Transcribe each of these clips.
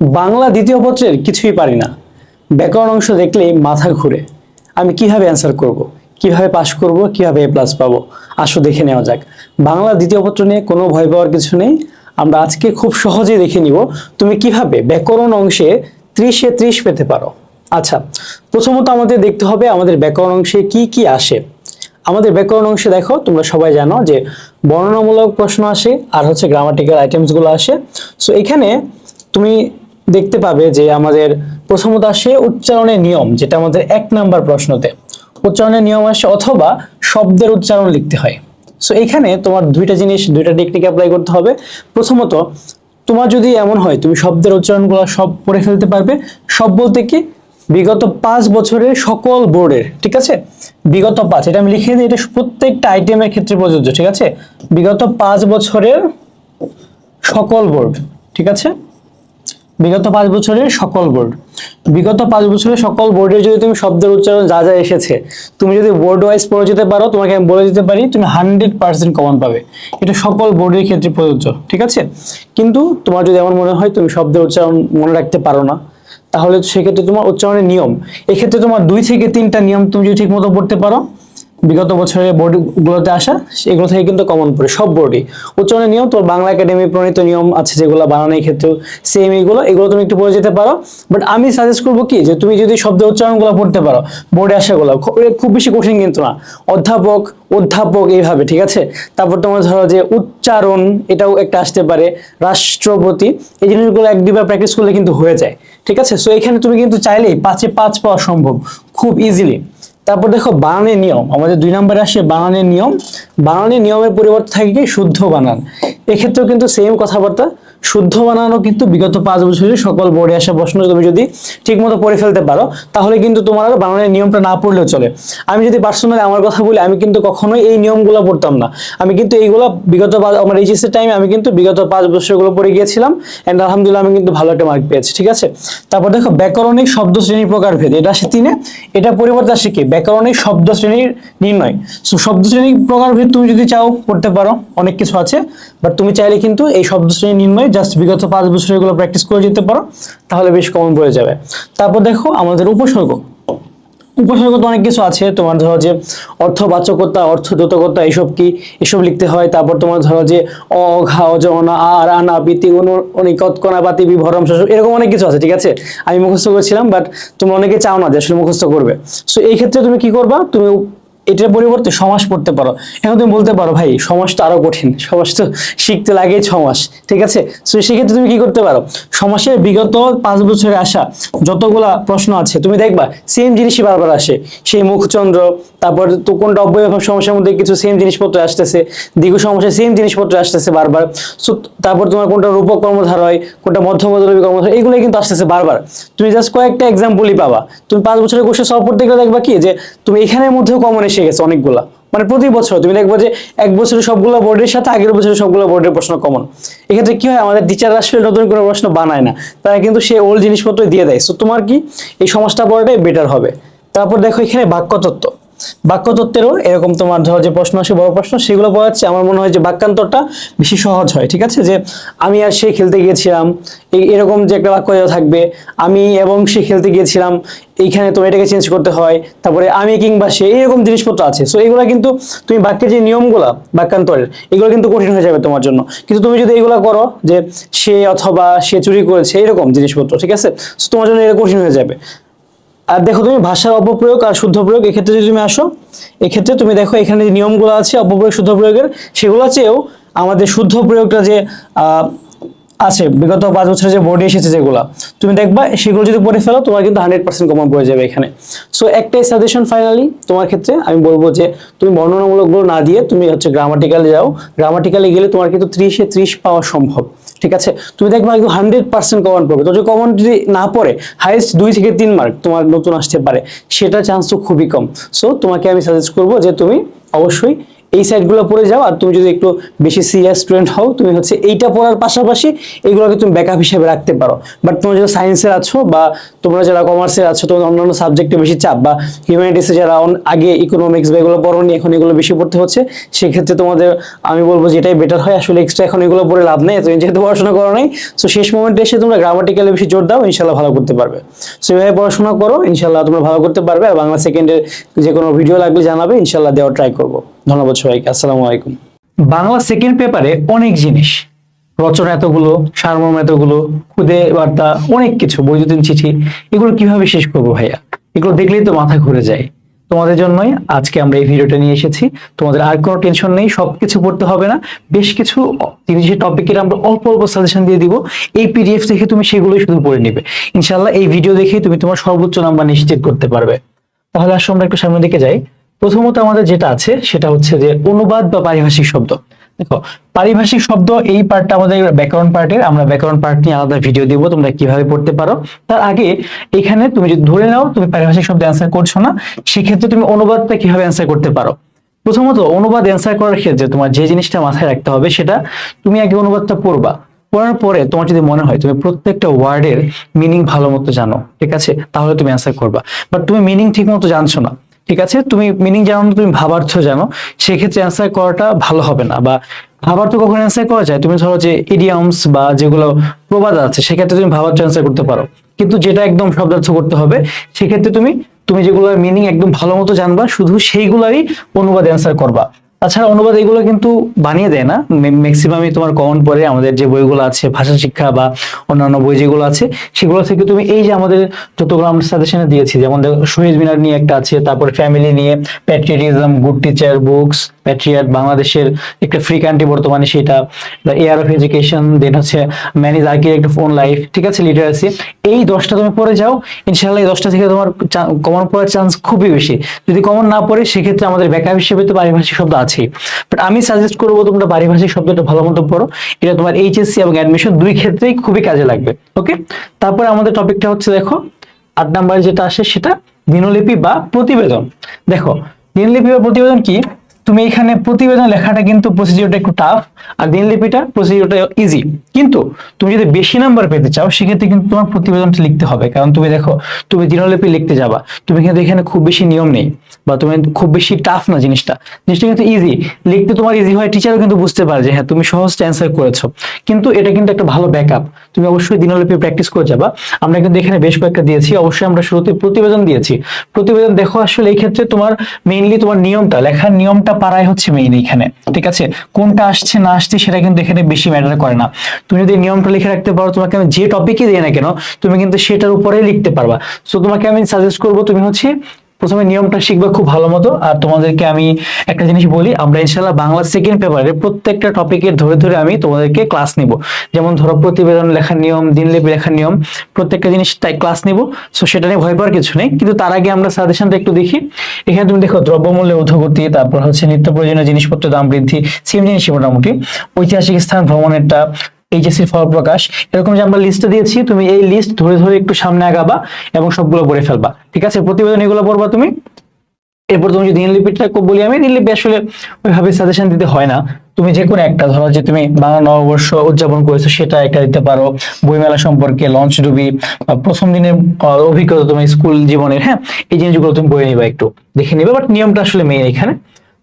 বাংলা দ্বিতীয় পত্রের কিছুই পারি না। ব্যাকরণ অংশ দেখলেই মাথা ঘুরে। আমি কীভাবে অ্যান্সার করব? কীভাবে পাশ করব? কীভাবে এ প্লাস পাবো? আসো দেখে নেওয়া যাক। বাংলা দ্বিতীয় পত্র নিয়ে কোনো ভয় পাওয়ার কিছু নেই। আমরা আজকে খুব সহজেই দেখে নিব তুমি কীভাবে ব্যাকরণ অংশে ত্রিশে ত্রিশ পেতে পারো। আচ্ছা প্রথমত আমাদের দেখতে হবে আমাদের ব্যাকরণ অংশে কি কি আসে। আমাদের ব্যাকরণ অংশে দেখো, তোমরা সবাই জানো যে বর্ণনামূলক প্রশ্ন আসে আর হচ্ছে গ্রামাটিক্যাল আইটেমসগুলো আসে। সো এখানে তুমি দেখতে পাবে যে আমাদের প্রথমত আসে উচ্চারণের নিয়ম, যেটা আমাদের এক নাম্বার প্রশ্নতে। উচ্চারণের নিয়ম আসে অথবা শব্দের উচ্চারণ লিখতে হয়। সো এখানে তোমার দুইটা জিনিস, দুইটা টেকনিক অ্যাপ্লাই করতে হবে। প্রথমত, তোমার যদি এমন হয়, তুমি শব্দের উচ্চারণগুলো সব পড়ে ফেলতে পারবে। সব বলতে কি? বিগত পাঁচ বছরের সকল বোর্ডের, ঠিক আছে? বিগত পাঁচ, এটা আমি লিখে দিই, এটা প্রত্যেকটা আইটেমের ক্ষেত্রে প্রযোজ্য, ঠিক আছে? বিগত পাঁচ বছরের সকল বোর্ড, ঠিক আছে? বিগত পাঁচ বছরের সকল বোর্ড। বিগত পাঁচ বছরের সকল বোর্ডে যদি তুমি শব্দের উচ্চারণ যা যা এসেছে, তুমি যদি বোর্ড ওয়াইজ পড়ে যেতে পারো, তোমাকে আমি বলে দিতে পারি, তুমি হান্ড্রেড পার্সেন্ট কমন পাবে। এটা সকল বোর্ডের ক্ষেত্রে প্রযোজ্য, ঠিক আছে? কিন্তু তোমার যদি এমন মনে হয়, তুমি শব্দের উচ্চারণ মনে রাখতে পারো না, তাহলে সেক্ষেত্রে তোমার উচ্চারণের নিয়ম। এক্ষেত্রে তোমার দুই থেকে তিনটা নিয়ম তুমি যদি ঠিক মতো পড়তে পারো বিগত বছরের বোর্ডগুলোতে আসা, এগুলো থেকে কিন্তু কমন পড়ে, সব বোর্ডই উচ্চারণের নিয়ম তোর বাংলা একাডেমি প্রণীত নিয়ম আছে যেগুলো বানানোর ক্ষেত্রেও সেম এইগুলো, এগুলো তুমি একটু পড়ে যেতে পারো। বাট আমি সাজেস্ট করব কি, যে তুমি যদি শব্দ উচ্চারণগুলো পড়তে পারো বোর্ডে আসাগুলো খুব বেশি কঠিন কিন্তু না। অধ্যাপক অধ্যাপক এইভাবে, ঠিক আছে? তারপর তোমার ধরো যে উচ্চারণ, এটাও একটা আসতে পারে, রাষ্ট্রপতি, এই জিনিসগুলো এক দুইবার প্র্যাকটিস করলে কিন্তু হয়ে যায়, ঠিক আছে? সো এখানে তুমি কিন্তু চাইলেই পাঁচে পাঁচ পাওয়া সম্ভব, খুব ইজিলি তারপর দেখো বানানের নিয়ম। আমাদের দুই নম্বরে আসে বানানের নিয়ম। বানানের নিয়মের পরিবর্তে থাকে কি? শুদ্ধ বানান। এক্ষেত্রেও কিন্তু সেম কথাবার্তা শুদ্ধ বানানো কিন্তু বিগত পাঁচ বছরের সকল বোর্ডে আসা প্রশ্ন তুমি যদি ঠিক মতো পড়ে ফেলতে পারো, তাহলে কিন্তু তোমার বানানের নিয়মটা না পড়লেও চলে। আমি যদি পার্সোনালি আমার কথা বলি, আমি কিন্তু কখনোই এই নিয়মগুলো পড়তাম না। আমি কিন্তু এইগুলো বিগত আমার এইচএস এর টাইমে আমি কিন্তু বিগত পাঁচ বছরগুলো পড়ে গিয়েছিলাম এন্ড আলহামদুলিল্লাহ আমি কিন্তু ভালো একটা মার্ক পেয়েছি, ঠিক আছে? তারপর দেখো, ব্যাকরণিক শব্দ শ্রেণি প্রকারভেদ, এটা আসে তিনে। এটা পরিবর্তে আসে কি? ব্যাকরণিক শব্দ শ্রেণির নির্ণয়। সো শব্দ শ্রেণি প্রকারভেদ তুমি যদি চাও পড়তে পারো, অনেক কিছু আছে। বাট তুমি চাইলে কিন্তু এই শব্দ শ্রেণি নির্ণয় জাস্ট বিগত পাঁচ বছর এগুলো প্র্যাকটিস করে যেতে পারো, তাহলে বেশ কমন পড়ে যাবে। তারপর দেখো আমাদের উপসর্গ। উপসর্গ তো অনেক কিছু আছে, তোমার ধরো যে অর্থবাচকতা, অর্থদ্যোতকতা এইসব কি? এসব লিখতে হয়। তারপর তোমার ধরো যে অ, ঘা অজ অনা আর আনা পিতি অনু অনিকত কণা বাতি বিভরম এরকম অনেক কিছু আছে, ঠিক আছে? আমি মুখস্থ করেছিলাম বাট তুমি অনেকে চাও না যে আসলে মুখস্থ করবে। সো এই ক্ষেত্রে তুমি কি করবা? তুমি এটার পরিবর্তে সমাস পড়তে পারো। এখন তুমি বলতে পারো ভাই সমাস তো আরও কঠিন। সমাস তো শিখতে লাগে ছমাস। ঠিক আছে? তো সেক্ষেত্রে তুমি কি করতে পারো? সমাসের বিগত পাঁচ বছরে আসা যতগুলা প্রশ্ন আছে তুমি দেখবা সেম জিনিসই বারবার আসে। সেই মুখচন্দ্র তারপর তো কোনটা অব্যয়ভাব সমস্যার মধ্যে কিছু সেম জিনিসপত্র আসতেছে দীর্ঘ সমস্যায় সেম জিনিসপত্র আসতেছে বারবার। So, তারপর তোমার কোনটা রূপক কর্মধার হয় কোনটা মধ্যমদলবী কর্মধার এগুলো কিন্তু আসতেছে বারবার। তুমি জাস্ট কয়েকটা এক্সাম্পলই পাবা। তুমি পাঁচ বছরের কোর্সে সলভ করতে গেলে দেখবা কি? যে তুমি এখানের মধ্যেও কমন এসে গেছে অনেকগুলা। মানে প্রতি বছর তুমি দেখব যে এক বছরের সবগুলো বোর্ডের সাথে আগের বছরের সবগুলো বোর্ডের প্রশ্ন কমন এক্ষেত্রে কি হয়, আমাদের টিচার আসলে নতুন কোনো প্রশ্ন বানায় না। তারা কিন্তু সে ওল্ড জিনিসপত্র দিয়ে দেয়। সো তোমার কি, এই সমাজটা পড়াটাই বেটার হবে। তারপর দেখো এখানে বাক্যতত্ত্ব। বাক্যতত্ত্বেরও এরকম তোমার ধরো যে প্রশ্ন আসে, বড় প্রশ্ন, সেগুলো পড়াচ্ছে আমার মনে হয় যে বাক্যান্তরটা বেশি সহজ হয়, ঠিক আছে? যে আমি আর সে খেলতে গিয়েছিলাম এরকম যে একটা বাক্য থাকবে, আমি এবং সে খেলতে গিয়েছিলাম, এইখানে তো এটাকে চেঞ্জ করতে হয়, তারপরে আমি কিংবা সে, এরকম জিনিসপত্র আছে। সো এগুলো কিন্তু তুমি বাক্যের যে নিয়মগুলা, বাক্যান্তরের, এগুলো কিন্তু কঠিন হয়ে যাবে তোমার জন্য। কিন্তু তুমি যদি এগুলো করো, যে সে অথবা সে চুরি করেছে, এরকম জিনিসপত্র, ঠিক আছে? তোমার জন্য এটা কঠিন হয়ে যাবে। আর দেখো তুমি ভাষার অপপ্রয়োগ আর শুদ্ধ প্রয়োগ, এক্ষেত্রে যদি তুমি আসো, এক্ষেত্রে তুমি দেখো এখানে যে নিয়মগুলো আছে, অপপ্রয়োগ, শুদ্ধ প্রয়োগের, সেগুলো চেয়েও আমাদের শুদ্ধ প্রয়োগটা যে আছে, বিগত পাঁচ বছরে যে বোর্ডে এসেছে যেগুলো, তুমি দেখবা সেগুলো যদি পড়ে ফেলো, তোমার কিন্তু হান্ড্রেড পার্সেন্ট কমন পড়ে যাবে এখানে। সো একটাই সাজেশন ফাইনালি তোমার ক্ষেত্রে আমি বলব যে, তুমি বর্ণনামূলকগুলো না দিয়ে তুমি হচ্ছে গ্রামাটিক্যালে যাও। গ্রামাটিক্যালে গেলে তোমার কিন্তু ত্রিশে ত্রিশ পাওয়া সম্ভব। ঠিক আছে? তুমি দেখবা একদম হান্ড্রেড পার্সেন্ট কমন পড়বে তো যদি কমন যদি না পড়ে হাইস্ট দুই থেকে তিন মার্ক তোমার নতুন আসতে পারে। সেটা চান্স তো খুবই কম। সো তোমাকে আমি সাজেস্ট করব যে তুমি অবশ্যই এই সাইডগুলো পড়ে যাও, আর তুমি যদি একটু বেশি সিরিয়াস স্টুডেন্ট হও, তুমি হচ্ছে এইটা পড়ার পাশাপাশি এগুলোকে তুমি ব্যাকআপ হিসেবে রাখতে পারো। বাট তোমরা যারা সায়েন্সের আছো বা তোমরা যারা কমার্সের আছো, তোমাদের অন্যান্য সাবজেক্টে বেশি চাপ বা হিউম্যানিটিসে যারা আগে ইকোনমিক্স বা এগুলো পড়োনি, এখন এগুলো বেশি পড়তে হচ্ছে, সেক্ষেত্রে তোমাদের আমি বলব যে এটাই বেটার হয়। আসলে এক্সট্রা এখন এগুলো পড়ে লাভ নেই তুমি যেহেতু পড়াশোনা করো নাই। সো শেষ মোমেন্টে এসে তোমরা গ্রামাটিক্যালে বেশি জোর দাও ইনশাল্লাহ ভালো করতে পারবে। সো এভাবে পড়াশোনা করো ইনশাল্লাহ তোমরা ভালো করতে পারবে, আর বাংলা সেকেন্ডের যে কোনো ভিডিও লাগলে জানাবে ইনশাল্লাহ দেওয়ার ট্রাই করব। ধন্যবাদ সবাইকে, আসসালামু আলাইকুম। বাংলা সেকেন্ড পেপারে অনেক জিনিস, রচনা এতগুলো, সারমর্ম এতগুলো, খুদে বার্তা, অনেক কিছু, বৈদ্যুতিন চিঠি, এগুলো কীভাবে শেষ করব ভাইয়া? এগুলো দেখলেই তো মাথা ঘুরে যায়। তোমাদের জন্যই আজকে আমরা এই ভিডিওটা নিয়ে এসেছি। তোমাদের আর কোনো টেনশন নেই, সবকিছু পড়তে হবে না। বেশ কিছু জিনিসের টপিকের আমরা অল্প অল্প সাজেশন দিয়ে দিব। এই পিডিএফ দেখে তুমি সেগুলোই শুধু পড়ে নিবে। ইনশাল্লাহ এই ভিডিও দেখেই তুমি তোমার সর্বোচ্চ নাম্বার নিশ্চিত করতে পারবে। তাহলে আসলে আমরা একটু সামনের দিকে যাই। প্রথমত আমাদের যেটা আছে, সেটা হচ্ছে যে অনুবাদ বা পারিভাষিক শব্দ। দেখো, পারিভাষিক শব্দ এই পার্টটা আমাদের ব্যাকরণ পার্টের আমরা ব্যাকরণ পার্ট নিয়ে আলাদা ভিডিও দিব, তোমরা কীভাবে পড়তে পারো। তার আগে এখানে তুমি যদি ধরে নাও, তুমি পারিভাষিক শব্দ অ্যান্সার করছ না, সেক্ষেত্রে তুমি অনুবাদটা কীভাবে অ্যান্সার করতে পারো? প্রথমত, অনুবাদ অ্যান্সার করার ক্ষেত্রে তোমার যে জিনিসটা মাথায় রাখতে হবে, সেটা তুমি আগে অনুবাদটা পড়বা। পড়ার পরে তোমার যদি মনে হয় তুমি প্রত্যেকটা ওয়ার্ডের মিনিং ভালো মতো জানো, ঠিক আছে? তাহলে তুমি অ্যান্সার করবা। বাট তুমি মিনিং ঠিক মতো জানছো না। ঠিক আছে? তুমি মিনিং জানো না তুমি ভাবার্থ জানো সেক্ষেত্রে অ্যান্সার করাটা ভালো হবে না। বা ভাবার্থ কখন অ্যান্সার করা যায়। তুমি ধরো যে ইডিয়ামস বা যেগুলো প্রবাদ আছে, সেক্ষেত্রে তুমি ভাবার্থ অ্যান্সার করতে পারো। কিন্তু যেটা একদম শব্দার্থ করতে হবে, সেক্ষেত্রে তুমি তুমি যেগুলোর মিনিং একদম ভালো মতো জানবা, শুধু সেইগুলারই অনুবাদ অ্যান্সার করবা। তাছাড়া অনুবাদ এগুলো কিন্তু বানিয়ে দেয় না। ম্যাক্সিমামই তোমার কমন পড়ে, আমাদের যে বইগুলো আছে, ভাষা শিক্ষা বা অন্যান্য বই যেগুলো আছে, সেগুলো থেকে তুমি এই যে আমাদের আমরা সাজেশনে দিয়েছি, যেমন দেখো শহীদ মিনার নিয়ে একটা আছে, তারপর ফ্যামিলি নিয়ে patriotism good teacher books patriot বাংলাদেশের একটা ফ্রি কান্ট্রি বর্তমানে সেটা এয়ার অফ এডুকেশন দেন হচ্ছে ম্যানেজ আর্কিটেক্ট অফ লাইফ ঠিক আছে লিটারেসি এই দশটা তুমি পড়ে যাও ইনশাল্লাহ এই দশটা থেকে তোমার কমন পড়ার চান্স খুবই বেশি। যদি কমন না পড়ে, সেক্ষেত্রে আমাদের ব্যাকআপ হিসেবে তো পারিভাষিক শব্দ আছেই। বাট আমি সাজেস্ট করব তোমরা পারিভাষিক শব্দটা ভালো মতো পড়ো, এটা তোমার এইচএসসি এবং অ্যাডমিশন দুই ক্ষেত্রেই খুবই কাজে লাগবে ওকে তারপরে আমাদের টপিকটা হচ্ছে দেখো, আট নাম্বার যেটা আসে সেটা দিনলিপি বা প্রতিবেদন। দেখো, দিনলিপি বা প্রতিবেদন কি? তুমি এখানে প্রতিবেদন লেখাটা কিন্তু প্রসিডিওরটা একটু টাফ আর দিনলিপিটা প্রসিডিওরটা ইজি কিন্তু তুমি যদি বেশি নাম্বার পেতে চাও, সেক্ষেত্রে কিন্তু তোমার প্রতিবেদনটা লিখতে হবে। কারণ তুমি দেখো, তুমি দিনলিপি লিখতে যাবা। তুমি কিন্তু এখানে খুব বেশি নিয়ম নেই। বা তুমি খুব বেশি টাফ না জিনিসটা। জিনিসটা কিন্তু ইজি লিখতে তোমার ইজি হয় টিচারও কিন্তু বুঝতে পারে যে হ্যাঁ তুমি সহজ অ্যান্সার করেছ। কিন্তু এটা কিন্তু একটা ভালো ব্যাকআপ তুমি অবশ্যই দিনলিপি প্র্যাকটিস করে যাবা। আমরা কিন্তু এখানে বেশ কয়েকটা দিয়েছি। অবশ্যই আমরা শুরুতে প্রতিবেদন দিয়েছি। প্রতিবেদন দেখো আসলে এই ক্ষেত্রে তোমার মেইনলি তোমার নিয়মটা, লেখার নিয়মটা পারাই হচ্ছে মেইন এখানে। ঠিক আছে? কোনটা আসছে, না আসছে সেটা কিন্তু এখানে বেশি ম্যাটার করে না। তুমি যদি নিয়মটা লিখে রাখতে পারো, তোমাকে আমি যে টপিকই দিই না কেন, তুমি কিন্তু সেটার উপরেই লিখতে পারবা। সো তোমাকে আমি সাজেস্ট করব তুমি হচ্ছে প্রথমে নিয়মটা শিখবে খুব ভালো মতো। আর তোমাদেরকে আমি একটা জিনিস বলি, আমরা ইনশাল্লাহ বাংলা সেকেন্ড পেপারে প্রত্যেকটা টপিকের ধরে ধরে আমি তোমাদেরকে ক্লাস নিব। যেমন ধরো প্রতিবেদন লেখার নিয়ম, দিনলিপি লেখার নিয়ম, প্রত্যেকটা জিনিস তাই ক্লাস নিব। সো সেটা নিয়ে ভয় পাওয়ার কিছু নেই। কিন্তু তার আগে আমরা সাজেশনটা একটু দেখি। এখানে তুমি দেখো দ্রব্যমূল্যের ঊর্ধ্বগতি, তারপর হচ্ছে নিত্য প্রয়োজনীয় জিনিসপত্রের দাম বৃদ্ধি, সেম জিনিসই মোটামুটি, ঐতিহাসিক স্থান ভ্রমণেরটা এইচএসসি ফল প্রকাশ। এরকম যে আমরা লিস্টে দিয়েছি, তুমি এই লিস্ট ধরে ধরে একটু সামনে আগাবা এবং সবগুলো পড়ে ফেলবা। ঠিক আছে? প্রতিবেদন এগুলো পড়বা তুমি। এরপর তুমি যদি দিনলিপিটা বলি আমি দিনলিপি আসলে ওইভাবে সাজেশন দিতে হয় না। তুমি যে কোনো একটা, ধরো যে তুমি বাংলা নববর্ষ উদযাপন করেছ, সেটা একটা দিতে পারো। বইমেলা সম্পর্কে লঞ্চ ডুবি প্রথম দিনের অভিজ্ঞতা তুমি স্কুল জীবনের হ্যাঁ? এই জিনিসগুলো তুমি বই নিবা একটু। দেখে নিবে বাট নিয়মটা আসলে মেইন এখানে।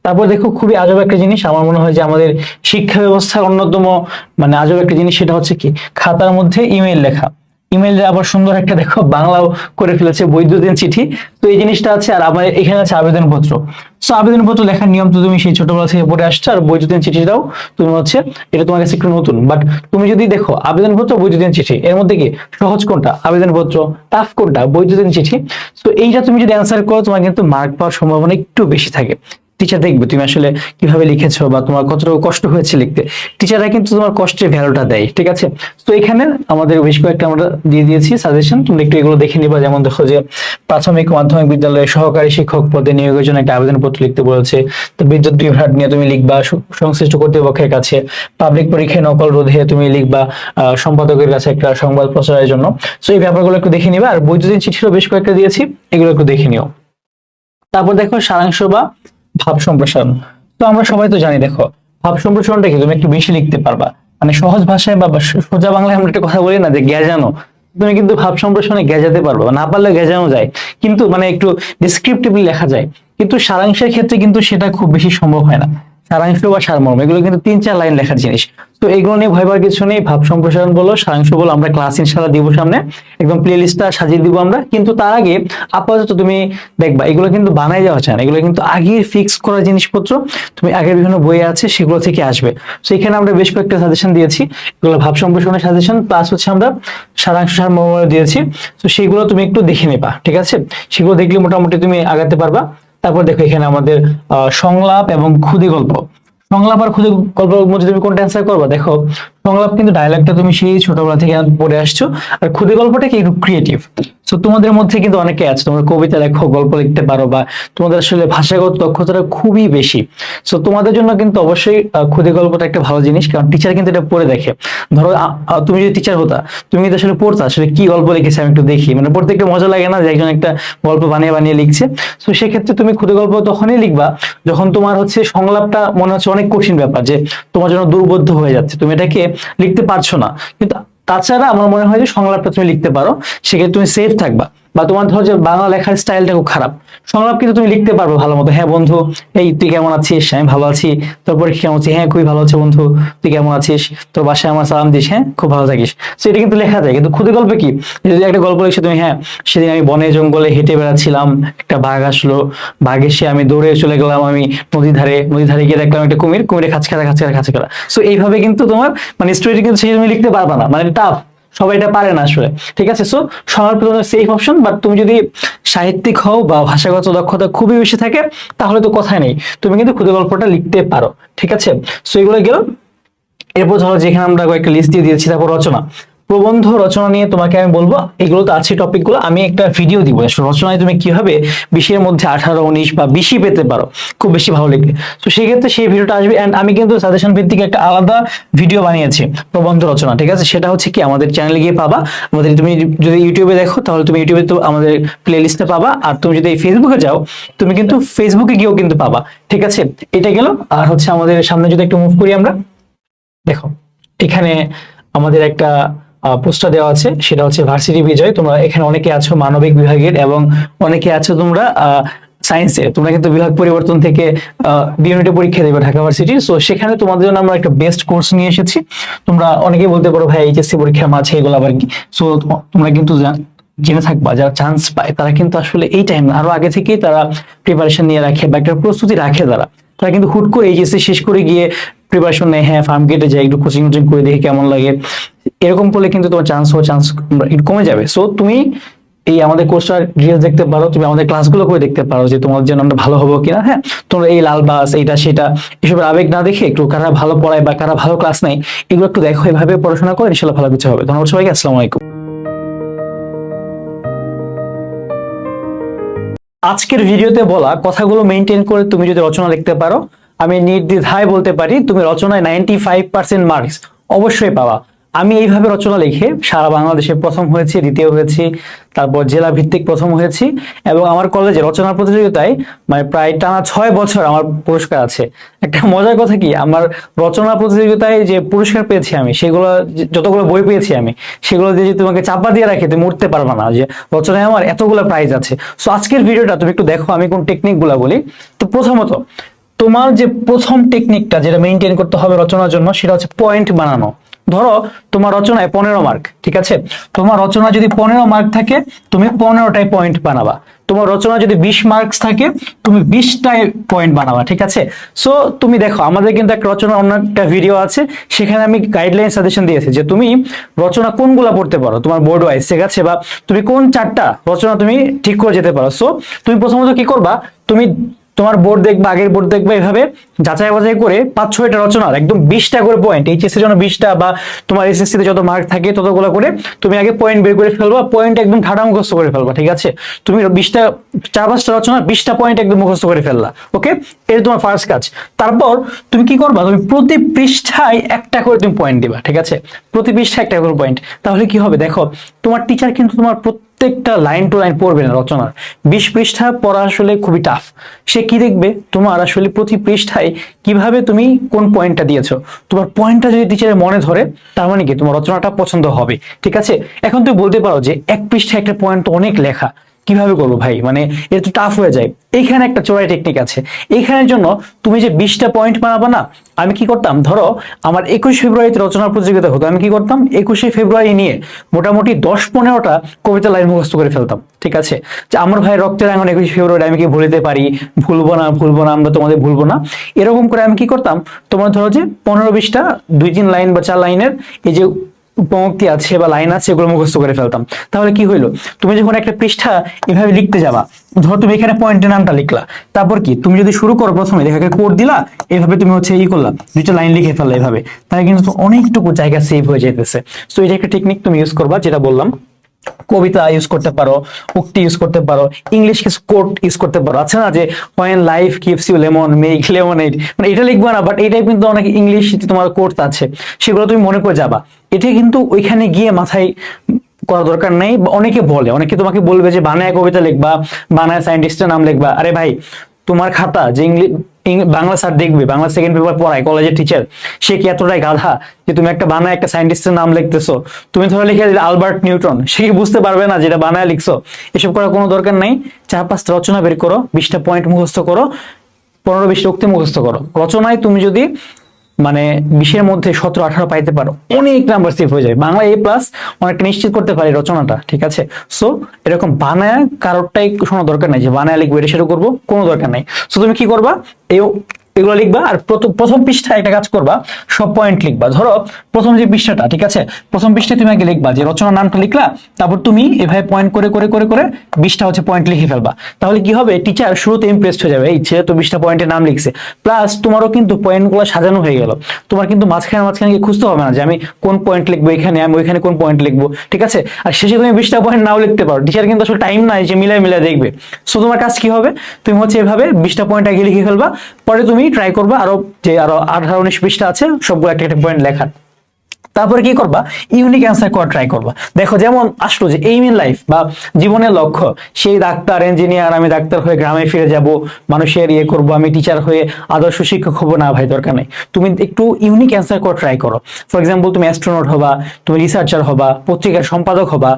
তারপর দেখো খুবই আজব একটা জিনিস। আমার মনে হয় যে আমাদের শিক্ষা ব্যবস্থার অন্যতম মানে আজব একটা জিনিস সেটা হচ্ছে কি? খাতার মধ্যে ইমেল লেখা। ইমেল আবার সুন্দর একটা দেখো বাংলাও করে ফেলেছে বৈদ্যুতিন চিঠি। তো এই জিনিসটা আছে আর আমার এখানে আছে আবেদনপত্র। সো আবেদনপত্র লেখার নিয়ম তো তুমি সেই ছোটবেলা থেকে পড়ে আসছো আর বৈদ্যুতিন চিঠিটাও তুমি হচ্ছে এটা তোমার কাছে একটু নতুন। বাট তুমি যদি দেখো আবেদনপত্র, বৈদ্যুতিন চিঠি, এর মধ্যে কি? সহজ কোনটা? আবেদনপত্র। টাফ কোনটা? বৈদ্যুতিন চিঠি। তো এইটা তুমি যদি অ্যান্সার করো, তোমার কিন্তু মার্ক পাওয়ার সম্ভাবনা একটু বেশি থাকে। টিচার দেখবে, তুমি আসলে কীভাবে লিখেছো বা তোমার কতটুকু কষ্ট হয়েছে লিখতে। টিচাররা কিন্তু তোমার কষ্টের ভ্যালুটা দেয়, ঠিক আছে? তো এখানে আমাদের বেশ কয়েকটা আমরা দিয়ে দিয়েছি সাজেশন তুমি একটু এগুলো দেখে নিবা। যেমন দেখো যে প্রাথমিক মাধ্যমিক বিদ্যালয়ে সহকারী শিক্ষক পদে নিয়োগের জন্য একটা আবেদনপত্র লিখতে বলেছে। তো বিদ্যুৎ বিভ্রাট নিয়ে তুমি লিখবা সংশ্লিষ্ট কর্তৃপক্ষের কাছে। পাবলিক পরীক্ষায় নকল রোধে তুমি লিখবা সম্পাদকের কাছে একটা সংবাদ প্রচারের জন্য। তো এই ব্যাপারগুলো একটু দেখে নিবা। আর বৈদ্যুতিন চিঠিরও বেশ কয়েকটা দিয়েছি, এগুলো একটু দেখে নিও। তারপর দেখো সারাংশ বা ভাব সম্প্রসারণ। তো আমরা সবাই তো জানি, দেখো, ভাব সম্প্রসারণটা কি? তুমি একটু বেশি লিখতে পারবা। মানে সহজ ভাষায় বা সোজা বাংলায় আমরা একটা কথা বলি না যে গ্যাজানো। তুমি কিন্তু ভাব সম্প্রসারণে গেজাতে পারব না পারলে গেজানো যায়। কিন্তু মানে একটু ডিসক্রিপটিভলি লেখা যায়। কিন্তু সারাংশের ক্ষেত্রে কিন্তু সেটা খুব বেশি সম্ভব হয় না। সারাংশ বা সারমর্ম, এগুলো কিন্তু তিন চার লাইন লেখার জিনিস। তো এগুলো নিয়ে ভয় পাওয়ার কিছু নেই, ভাব সম্প্রসারণ বলো, সারাংশ বলো, আমরা ক্লাস ইনশাল্লাহ দিব সামনে। একদম প্লে লিস্টটা সাজিয়ে দিব আমরা। কিন্তু তার আগে আপাতত তুমি দেখবা, এগুলো কিন্তু বানাই যাওয়া চায় না। এগুলো কিন্তু আগের ফিক্স করা জিনিসপত্র, তুমি আগের বিভিন্ন বই আছে, সেগুলো থেকে আসবে। তো এখানে আমরা বেশ কয়েকটা সাজেশন দিয়েছি। এগুলো ভাব সম্প্রসারণের সাজেশন প্লাস হচ্ছে আমরা সারাংশ সারমর্ম দিয়েছি। তো সেগুলো তুমি একটু দেখে নেবা, ঠিক আছে? সেগুলো দেখলে মোটামুটি তুমি আগাতে পারবা। তারপর দেখো এখানে আমাদের সংলাপ এবং ক্ষুদি গল্প। সংলাপ আর ক্ষুদি গল্পের মধ্যে তুমি কোনটা অ্যান্সার করবা? দেখো, সংলাপ কিন্তু ডায়লগটা তুমি সেই ছোটবেলা থেকে পড়ে আসছো। আর ক্ষুদি গল্পটা কি? একটু ক্রিয়েটিভ তো তোমাদের মধ্যে কিন্তু অনেকে আছে, তোমরা কবিতা লেখো, গল্প লিখতে পারো বা তোমাদের আসলে ভাষাগত দক্ষতাটা খুবই বেশি। তো তোমাদের জন্য কিন্তু অবশ্যই ক্ষুদি গল্পটা একটা ভালো জিনিস, কারণ টিচার কিন্তু এটা পড়ে দেখে। ধরো তুমি যদি টিচার হতা, তুমি কিন্তু আসলে পড়তা, আসলে কি গল্প লিখেছে আমি একটু দেখি। মানে পড়তে একটু মজা লাগে না যে একজন একটা গল্প বানিয়ে বানিয়ে লিখছে? তো সেক্ষেত্রে তুমি ক্ষুদি গল্প তখনই লিখবা, যখন তোমার হচ্ছে সংলাপটা মনে হচ্ছে অনেক কঠিন ব্যাপার, যে তোমার জন্য দুর্বোধ্য হয়ে যাচ্ছে, তুমি এটাকে লিখতে পারছ না। কিন্তু তাছাড়া আমার মনে হয় যে সংলাপটা তুমি লিখতে পারো সেক্ষেত্রে তুমি সেফ থাকবা। বা তোমার ধরো যে বাংলা লেখার স্টাইলটা খুব খারাপ। সংলাপ কিন্তু তুমি লিখতে পারবে ভালো মতো হ্যাঁ বন্ধু, এই তুই কেমন আছিস? আমি ভালো আছি। তারপরে কি কেমন আছিস হ্যাঁ খুবই ভালো আছে বন্ধু। তুই কেমন আছিস? তোর বাসায় আমার সালাম দিস। হ্যাঁ খুব ভালো থাকিস। তো এটা কিন্তু লেখা যায়। কিন্তু খুদে গল্পে কি? যদি একটা গল্প লিখছো তুমি হ্যাঁ সেদিন আমি বনে জঙ্গলে হেঁটে বেড়াচ্ছিলাম, একটা বাঘ আসলো। বাঘ এসে আমি দৌড়ে চলে গেলাম, আমি নদী ধারে নদী ধারে গিয়ে দেখলাম একটা কুমির। কুমিরে খাঁচ খেলা খাঁচ খেলা খাঁচ খেলা সো এইভাবে কিন্তু তোমার মানে স্টোরি কিন্তু সেই তুমি লিখতে পারবা না। মানে টাফ সবাই এটা পারে না আসলে। ঠিক আছে? সো সবার প্রথমে সেফ অপশন বাট তুমি যদি সাহিত্যিক হও বা ভাষাগত দক্ষতা খুবই বেশি থাকে, তাহলে তো কথাই নেই। তুমি কিন্তু ক্ষুদে গল্পটা লিখতে পারো। ঠিক আছে? সো এগুলো গেল। এরপর ধরো যেখানে আমরা কয়েকটা লিস্ট দিয়ে দিয়েছি, তারপর রচনা। প্রবন্ধ রচনা নিয়ে তোমাকে আমি বলব, এগুলো তো আছে টপিকগুলো আমি একটা ভিডিও দিব। রচনায় তুমি কীভাবে বিশের মধ্যে আঠারো, উনিশ বা বিশি পেতে পারো, খুব বেশি ভালো লাগবে। তো সেই ক্ষেত্রে সেই ভিডিওটা আসবে অ্যান্ড আমি কিন্তু সাজেশন ভিত্তিক একটা আলাদা ভিডিও বানিয়েছি, প্রবন্ধ রচনা, ঠিক আছে? সেটা হচ্ছে কি, আমাদের চ্যানেলে গিয়ে পাবা, আমাদের তুমি যদি ইউটিউবে দেখো, তাহলে তুমি ইউটিউবে তো আমাদের প্লে লিস্টে পাবা, আর তুমি যদি ফেসবুকে যাও, তুমি কিন্তু ফেসবুকে গিয়েও কিন্তু পাবা, ঠিক আছে? এটা গেল, আর হচ্ছে আমাদের সামনে যদি একটু মুভ করি আমরা, দেখো, এখানে আমাদের একটা পোস্টার দেওয়া আছে, সেটা হচ্ছে ভার্সিটি বিজয় তোমরা এখানে অনেকে আছো মানবিক বিভাগের এবং অনেকে আছো তোমরা সায়েন্সে তোমরা কিন্তু বিভাগ পরিবর্তন থেকে ডিউনিটে পরীক্ষা দেবে ঢাকা ভার্সিটির সো সেখানে তোমাদের জন্য আমরা একটা বেস্ট কোর্স নিয়ে এসেছি। তোমরা অনেকেই বলতে পারো, ভাই, এইচএসসি পরীক্ষার মাঝে এগুলো আবার কি? সো তোমরা কিন্তু জেনে থাকবা, যারা চান্স পায়, তারা কিন্তু আসলে এই টাইম আরও আগে থেকেই তারা প্রিপারেশন নিয়ে রাখে বা একটা প্রস্তুতি রাখে তারা। তারা কিন্তু হুট করে এইচএসসি শেষ করে গিয়ে প্রিপারেশন নেয় হ্যাঁ ফার্ম গেটে যায় একটু কোচিং কোচিং করে দেখে কেমন লাগে। এরকম করলে কিন্তু তোমার চান্স হওয়ার চান্স কমে যাবে। সো তুমি এই আমাদের কোর্সটা রিলস দেখতে পারো, তুমি আমাদের ক্লাসগুলো করে দেখতে পারো যে তোমার জন্য আমরা ভালো হব কিনা হ্যাঁ? তোমরা এই লাল বাস, এইটা, সেটা, এসবের আবেগ না দেখে একটু কারা ভালো পড়ায় বা কারা ভালো ক্লাস নেয়, এগুলো একটু দেখো, এভাবে পড়াশোনা করে ইনশাল্লাহ ভালো কিছু হবে। ধন্যবাদ সবাইকে, আসসালামু আলাইকুম। আজকের ভিডিওতে বলা কথাগুলো মেনটেন করে তুমি যদি রচনা লিখতে পারো, আমি নির্দ্বিধায় বলতে পারি, তুমি রচনায় নাইনটি ফাইভ পার্সেন্ট মার্কস অবশ্যই পাবা। আমি এইভাবে রচনা লিখে সারা বাংলাদেশে প্রথম হয়েছি, দ্বিতীয় হয়েছি, তারপর জেলা ভিত্তিক প্রথম হয়েছি এবং আমার কলেজে রচনা প্রতিযোগিতায় মানে প্রায় টানা ছয় বছর আমার পুরস্কার আছে। একটা মজার কথা কি? আমার রচনা প্রতিযোগিতায় যে পুরস্কার পেয়েছি আমি, সেগুলো যতগুলো বই পেয়েছি আমি, সেগুলো দিয়ে যদি তোমাকে চাপা দিয়ে রাখি, তুমি উঠতে পারবে না যে রচনায় আমার এতগুলো প্রাইজ আছে। সো আজকের ভিডিওটা তুমি একটু দেখো, আমি কোন টেকনিকগুলা বলি। তো প্রথমত, তোমার যে প্রথম টেকনিকটা যেটা মেনটেন করতে হবে রচনার জন্য, সেটা হচ্ছে পয়েন্ট বানানো। ধরো তোমার রচনায় পনেরো মার্ক ঠিক আছে? তোমার রচনা যদি পনেরো মার্ক থাকে, তুমি পনেরোটাই পয়েন্ট বানাবা। তোমার রচনা যদি বিশ মার্কস থাকে, তুমি বিশটাই পয়েন্ট বানাবা, ঠিক আছে? সো তুমি দেখো, আমাদের কিন্তু একটা রচনা অন্য একটা ভিডিও আছে, সেখানে আমি গাইডলাইন সাজেশন দিয়েছি যে তুমি রচনা কোনগুলা পড়তে পারো, তোমার বোর্ড ওয়াইজ ঠিক আছে? বা তুমি কোন চারটা রচনা তুমি ঠিক করে যেতে পারো। সো তুমি প্রথমত কি করবা? তুমি তোমার বোর্ড দেখবে, আগের বোর্ড দেখবে, এভাবে যাচাই বাছাই করে পাঁচ, ছয়টা রচনার, একদম বিশটা করে পয়েন্ট এইচএসসির জন্য বিশটা বা তোমার এসএসসি তে যত মার্ক থাকে ততগুলো করে তুমি আগে পয়েন্ট বের করে ফেলবা পয়েন্ট একদম ঠাডা মুখস্থ করে ফেলবা, ঠিক আছে? তুমি বিশটা, চার, পাঁচটা রচনা, বিশটা পয়েন্ট একদম মুখস্থ করে ফেললা ওকে এটা তোমার ফার্স্ট কাজ। তারপর তুমি কি করবা? তুমি প্রতি পৃষ্ঠায় একটা করে তুমি পয়েন্ট দিবা, ঠিক আছে? প্রতি পৃষ্ঠায় একটা করে পয়েন্ট তাহলে কি হবে? দেখো, তোমার টিচার কিন্তু তোমার প্রত্যেক প্রত্যেকটা লাইন টু লাইন পড়বে না রচনার। বিশ পৃষ্ঠা পড়া আসলে খুবই টাফ সে কি দেখবে? তোমার আসলে প্রতি পৃষ্ঠায় কীভাবে তুমি কোন পয়েন্টটা দিয়েছ? তোমার পয়েন্টটা যদি টিচারের মনে ধরে, তার মানে কি? তোমার রচনাটা পছন্দ হবে। ঠিক আছে? এখন তুমি বলতে পারো যে এক পৃষ্ঠায় একটা পয়েন্ট অনেক লেখা। কীভাবে করব ভাই? মানে এটা টাফ হয়ে যায়। এইখানে একটা চোরাই টেকনিক আছে। এইখানের জন্য তুমি যে বিশটা পয়েন্ট বানাবো না, আমি কি করতাম? ধরো, আমার একুশ ফেব্রুয়ারিতে রচনা প্রতিযোগিতা হতো। আমি কি করতাম? একুশে ফেব্রুয়ারি নিয়ে মোটামুটি দশ পনেরোটা কবিতা লাইন মুখস্থ করে ফেলতাম। ঠিক আছে? যে আমার ভাই রক্তের আঙন একুশে ফেব্রুয়ারি, আমি কি ভুলিতে পারি? ভুলবো না ভুলবো না, আমরা তোমাদের ভুলবো না। এরকম করে আমি কি করতাম? তোমার ধরো যে পনেরো বিশটা দুই তিন লাইন বা চার লাইনের এই যে উপমুক্তি আছে বা লাইন আছে এগুলো মুখস্থ করে ফেলতাম। তাহলে কি হইল? তুমি যখন একটা পৃষ্ঠা এভাবে লিখতে যাবা, ধর তুমি এখানে পয়েন্টের নামটা লিখলা, তারপর কি? তুমি যদি শুরু করো প্রথমে দেখাকে কোড দিলা, এভাবে তুমি হচ্ছে ই করলা, দুইটা লাইন লিখে ফেললা এভাবে, তাহলে কিন্তু অনেকটুকু জায়গা সেভ হয়ে যেতেছে তো এটা একটা টেকনিক তুমি ইউজ করবা, যেটা বললাম। কবিতা ইউজ করতে পারো, উক্তি ইউজ করতে পারো ইংলিশ কিছু কোট ইউজ করতে পারো। আছে না, যে when life gives you lemon make lemonade মানে এটা লিখবা না বাট এটাই কিন্তু অনেক ইংলিশ তোমার কোর্স আছে, সেগুলো তুমি মনে করে যাবা। এটা কিন্তু ওইখানে গিয়ে মাথায় করা দরকার নেই অনেকে বলে, অনেকে তোমাকে বলবে যে বানায় কবিতা লিখবা, বানায় সায়েন্টিস্টের নাম লিখবা। আরে ভাই, তোমার খাতা যে ইংলিশ বাংলা স্যার দেখবে, বাংলা সেকেন্ড পেপার পড়ায় কলেজের টিচার সে কি এতটাই গাধা যে তুমি একটা বানায় একটা সায়েন্টিস্টের নাম লিখতেছো? তুমি ধরো লিখে দিলে আলবার্ট নিউটন সে কি বুঝতে পারবে না যেটা বানায় লিখছো? এসব করার কোনো দরকার নাই চার পাঁচটা রচনা বের করো, বিশটা পয়েন্ট মুখস্থ করো পনেরো বিশটা উক্তি মুখস্থ করো। রচনায় তুমি যদি মানে বিশের মধ্যে সতেরো, আঠারো পাইতে পারো, অনেক নাম্বার সেভ হয়ে যাবে বাংলা এ প্লাস অনেকটা নিশ্চিত করতে পারি রচনাটা, ঠিক আছে? সো এরকম বানায় কারোরটাই শোনা দরকার নাই যে বানায় লিখব, এটা সেটা করব, কোনো দরকার নাই। সো তুমি কি করবা? এই এগুলো লিখবা আর প্রথম পৃষ্ঠায় একটা কাজ করবা, সব পয়েন্ট লিখবা। ধরো, প্রথম যে পৃষ্ঠাটা, ঠিক আছে? প্রথম পৃষ্ঠায় তুমি আগে লিখবা যে রচনার নামটা লিখলা, তারপর তুমি এভাবে পয়েন্ট করে করে করে করে বিশটা হচ্ছে পয়েন্ট লিখে ফেলবা। তাহলে কি হবে? টিচার শুরুতে ইমপ্রেসড হয়ে যাবে। এই ছেলে তো বিশটা পয়েন্টের নাম লিখছে। প্লাস তোমারও কিন্তু পয়েন্টগুলো সাজানো হয়ে গেল। তোমার কিন্তু মাঝখানে মাঝখানে গিয়ে খুঁজতে হবে না যে আমি কোন পয়েন্ট লিখব এখানে, আমি ওইখানে কোন পয়েন্ট লিখব, ঠিক আছে? আর শেষে তুমি বিশটা পয়েন্ট নাও লিখতে পারো। টিচার কিন্তু আসলে টাইম নাই যে মিলাই মিলাই দেখবে। সো তোমার কাজ কি হবে? তুমি হচ্ছে এভাবে বিশটা পয়েন্ট আগে লিখে ফেলবা। পরে তুমি ট্রাই করবা। আরও যে আরও আঠারো উনিশ পৃষ্ঠা আছে, সবগুলো একটা একটা পয়েন্ট লেখার। তারপরে কি করবা? ইউনিক অ্যান্সার করা ট্রাই করবা। দেখো, যেমন আসলো যে এইম ইন লাইফ বা জীবনের লক্ষ্য, সেই ডাক্তার ইঞ্জিনিয়ার আমি ডাক্তার হয়ে গ্রামে ফিরে যাব, মানুষের ইয়ে করব, আমি টিচার হয়ে আদর্শ শিক্ষক হব, না ভাই, দরকার নেই। তুমি একটু ইউনিক অ্যান্সার করা ট্রাই করো। ফর এক্সাম্পল তুমি অ্যাস্ট্রোনট হবা, তুমি রিসার্চার হবা, পত্রিকার সম্পাদক হবা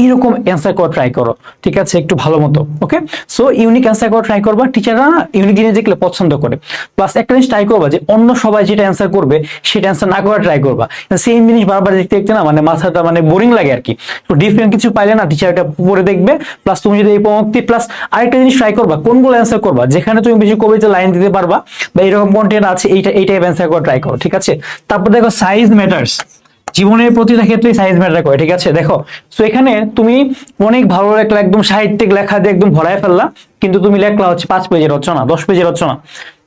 এইরকম অ্যান্সার করা ট্রাই করো। ঠিক আছে? একটু ভালো মতো ওকে সো ইউনিক অ্যান্সার করা ট্রাই করবা। টিচাররা ইউনিক জিনিস দেখলে পছন্দ করে। প্লাস একটা জিনিস ট্রাই করবা যে, অন্য সবাই যেটা অ্যান্সার করবে, সেটা অ্যান্সার না করা ট্রাই করবা। সেম জিনিস বারবার দেখতে দেখতে না মানে মাথাটা মানে বোরিং লাগে আর কি তো ডিফারেন্ট কিছু পাইলে না টিচার এটা পড়ে দেখবে। প্লাস তুমি যদি এই পঙ্ক্তি প্লাস আরেকটা জিনিস ট্রাই করবা, কোনগুলো অ্যান্সার করবা? যেখানে তুমি বেশি কবিতা লাইন দিতে পারবা, বা এরকম কন্টেন্ট আছে, এইটা, এই টাইপ অ্যান্সার করা ট্রাই করো, ঠিক আছে? তারপর দেখো সাইজ ম্যাটার্স জীবনের প্রতিটা ক্ষেত্রে সাইজ ম্যাটার করে, ঠিক আছে? দেখো তো এখানে তুমি অনেক ভালো লেখলা, একদম সাহিত্যিক লেখা দিয়ে একদম ভরায় ফেললা, কিন্তু তুমি লেখলা হচ্ছে পাঁচ পেজের রচনা, দশ পেজের রচনা।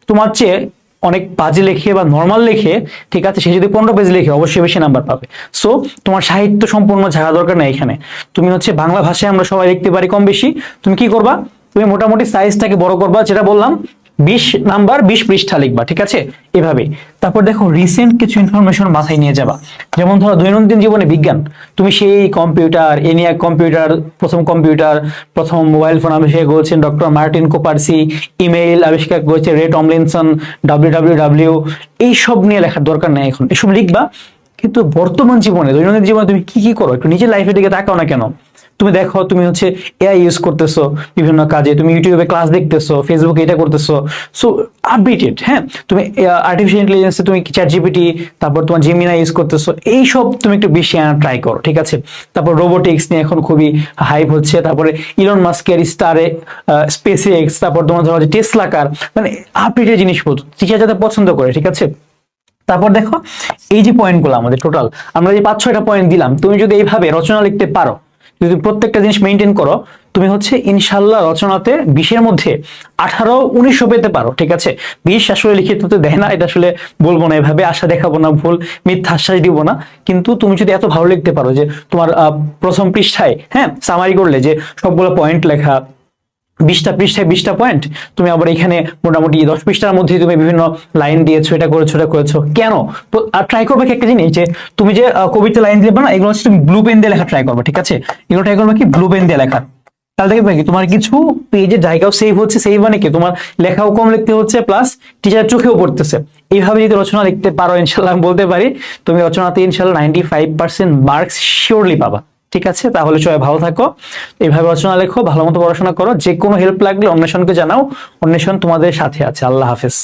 তোমার চেয়ে অনেক বাজে লেখে বা নর্মাল লেখে, ঠিক আছে, সে যদি পনেরো পেজ লেখে, অবশ্যই বেশি নাম্বার পাবে। সো তোমার সাহিত্য সম্পূর্ণ ঝাড়া দরকার নেই এখানে। তুমি হচ্ছে বাংলা ভাষায় আমরা সবাই লিখতে পারি কম বেশি। তুমি কি করবা? তুমি মোটামুটি সাইজটাকে বড় করবা, যেটা বললাম বিশ নাম্বার, বিশ পৃষ্ঠা লিখবা, ঠিক আছে? এভাবে। তারপর দেখো রিসেন্ট কিছু ইনফরমেশন মাথায় নিয়ে যাবা। যেমন ধরো, দৈনন্দিন জীবনে বিজ্ঞান। তুমি সেই কম্পিউটার এনিয়া কম্পিউটার প্রথম কম্পিউটার প্রথম মোবাইল ফোন আবিষ্কার করেছেন ডক্টর মার্টিন কোপারসি ইমেইল আবিষ্কার করেছে Ray Tomlinson W W W এইসব নিয়ে লেখার দরকার নেই এখন। এসব লিখবা, কিন্তু বর্তমান জীবনে, দৈনন্দিন জীবনে তুমি কি কি করো? একটু নিজের লাইফের দিকে তাকাও না কেন। তুমি দেখো, তুমি হচ্ছে এআই ইউজ করতেছো বিভিন্ন কাজে, তুমি ইউটিউবে ক্লাস দেখতেছো ফেসবুকে এটা করতেছো। সো আপডেটেড হ্যাঁ? তুমি আর্টিফিশিয়াল ইন্টেলিজেন্সে তুমি চ্যাট জিপিটি তারপর তোমার জেমিনা ইউজ করতেছো এই সব তুমি একটু বেশি আনা ট্রাই করো, ঠিক আছে? তারপর রোবোটিক্স নিয়ে এখন খুবই হাইপ হচ্ছে, তারপরে ইলন মাস্কের স্টারে স্পেস এক্স তারপর তোমার ধরো টেসলা কার মানে আপডেটেড জিনিসপত্র টিচার যাতে পছন্দ করে, ঠিক আছে? তারপর দেখো, এই যে পয়েন্টগুলো আমাদের টোটাল আমরা যে পাঁচ ছয়টা পয়েন্ট দিলাম, তুমি যদি এইভাবে রচনা লিখতে পারো যদি প্রত্যেকটা জিনিস মেনটেন করো, তুমি হচ্ছে ইনশাল্লাহ রচনাতে বিশের মধ্যে আঠারো উনিশশো পেতে পারো, ঠিক আছে? বিশ আসলে লিখিত তো দেয় না, এটা আসলে বলব না, এভাবে আশা দেখাবো না, ভুল, মিথ্যা আশ্বাস দিব না। কিন্তু তুমি যদি এত ভালো লিখতে পারো যে তোমার প্রথম পৃষ্ঠায় হ্যাঁ সামারি করলে যে সবগুলো পয়েন্ট লেখা বিশটা পৃষ্ঠায় বিশটা পয়েন্ট তুমি আবার এখানে মোটামুটি দশ পৃষ্ঠার মধ্যে তুমি বিভিন্ন লাইন দিয়েছ, এটা করেছ এটা করেছ। কেন? তো ট্রাই করবে একটা জিনিস যে, তুমি যে কবিতা লাইন দিবে না, এগুলো হচ্ছে তুমি ব্লু পেন দিয়ে লেখা ট্রাই করবে, ঠিক আছে? এগুলো ট্রাই করবে কি? ব্লু পেন দিয়ে লেখা। তাহলে দেখবে কি? তোমার কিছু পেজের জায়গাও সেভ হচ্ছে সেভ মানে কি? তোমার লেখাও কম লিখতে হচ্ছে প্লাস টিচার চোখেও পড়তেছে। এইভাবে যদি রচনা লিখতে পারো ইনশাল্লাহ বলতে পারি, তুমি রচনাতে ইনশাল্লাহ ninety five percent marks surely পাবা। ঠিক আছে, তাহলে সবাই ভালো থাকো। এইভাবে রচনা লেখো, ভালো মতো পড়াশোনা করো যে কোনো হেল্প লাগলে অন্বেষণকে জানাও, অন্বেষণ তোমাদের সাথে আছে। আল্লাহ হাফেজ।